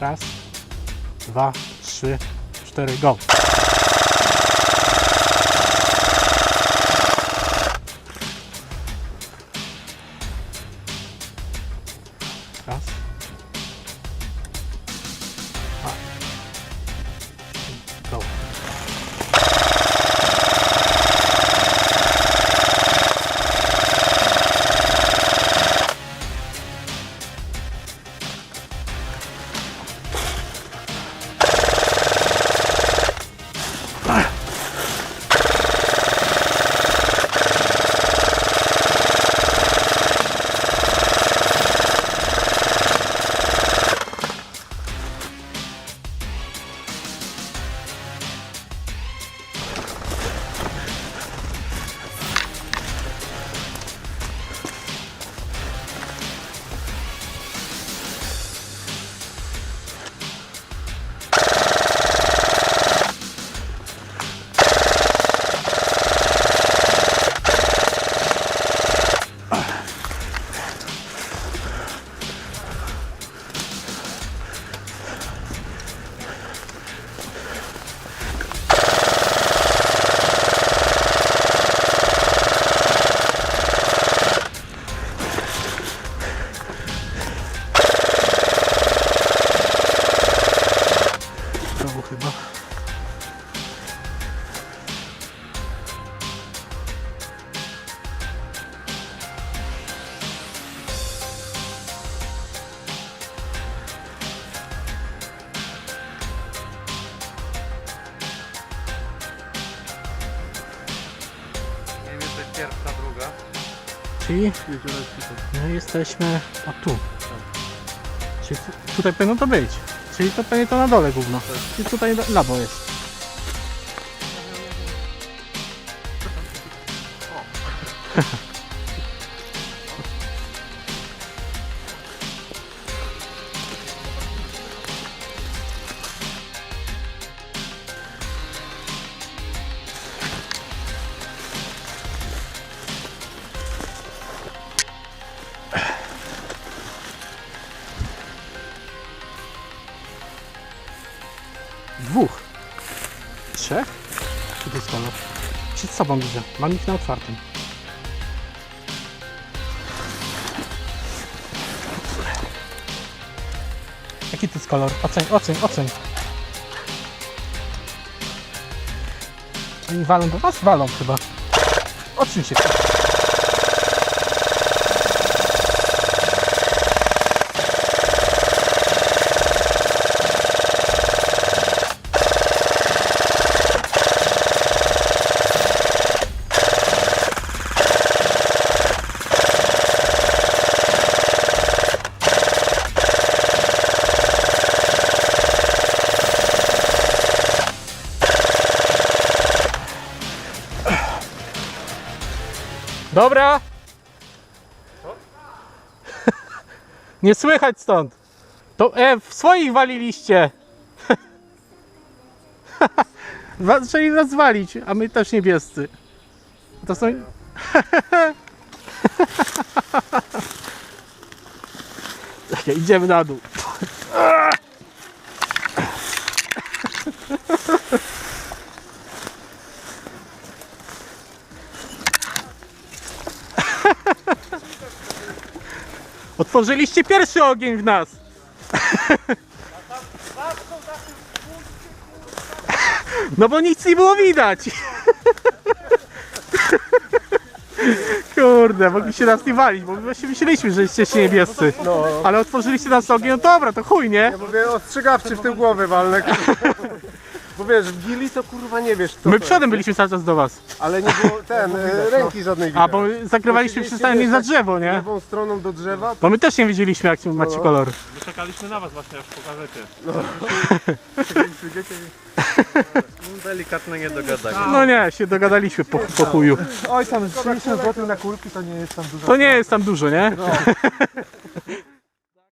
Raz, dwa, trzy, cztery, go. Raz. Pierwsza, druga. Czyli no jesteśmy o tu. Czyli tu- tutaj powinno to być. Czyli to pewnie to na dole gówno. Czyli tutaj labo jest. Dwóch. Trzech? To jest kolor? Przed sobą widzę. Mam ich na otwartym. Jaki to jest kolor? Oceń, oceń, oceń. Oni walą do was? Walą chyba. Odsuń się. Dobra. Nie słychać stąd. To e, w swoich waliliście. Wa- Zaczęli nas walić, a my też niebiescy. To są... Idziemy na dół. Otworzyliście pierwszy ogień w nas. No bo nic nie było widać. Kurde, mogliście nas nie walić, bo my właśnie myśleliśmy, że jesteście niebiescy. Ale otworzyliście nas ogień, no dobra, to chuj, nie? Ja mówię ostrzegawczy w tył głowy walnę. Bo wiesz, w gili to kurwa nie wiesz co My to przodem jest. byliśmy cały czas do was. Ale nie było ten, e, ręki żadnej widać. A, bo zagrywaliśmy przystaniem za drzewo, nie? Lewą stroną do drzewa. Bo my też nie wiedzieliśmy, jak macie kolor. My czekaliśmy na was właśnie, aż pokażecie. Delikatne niedogadanie. No nie, się dogadaliśmy po, po chuju. Oj tam 60 zł na kulki to nie jest tam dużo. To nie jest tam dużo, nie?